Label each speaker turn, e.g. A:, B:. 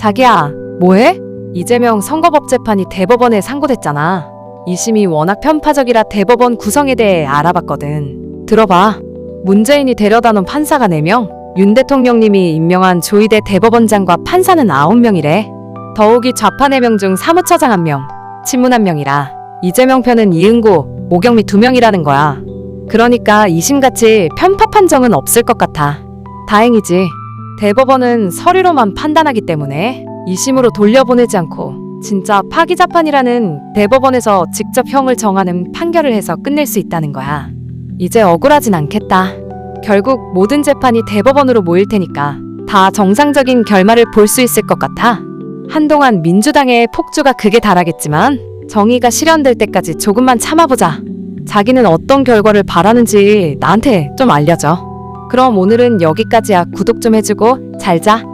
A: 자기야, 뭐해? 이재명 선거법 재판이 대법원에 상고됐잖아. 2심이 워낙 편파적이라 대법원 구성에 대해 알아봤거든. 들어봐. 문재인이 데려다 놓은 판사가 4명, 윤 대통령님이 임명한 조희대 대법원장과 판사는 9명이래. 더욱이 좌파 4명 중 사무처장 1명, 친문 1명이라 이재명 편은 이은고, 오경미 2명이라는 거야. 그러니까 2심같이 편파 판정은 없을 것 같아. 다행이지. 대법원은 서류로만 판단하기 때문에 2심으로 돌려보내지 않고 진짜 파기자판이라는 대법원에서 직접 형을 정하는 판결을 해서 끝낼 수 있다는 거야. 이제 억울하진 않겠다. 결국 모든 재판이 대법원으로 모일 테니까 다 정상적인 결말을 볼 수 있을 것 같아. 한동안 민주당의 폭주가 극에 달하겠지만 정의가 실현될 때까지 조금만 참아보자. 자기는 어떤 결과를 바라는지 나한테 좀 알려줘. 그럼 오늘은 여기까지야. 구독 좀 해주고 잘 자.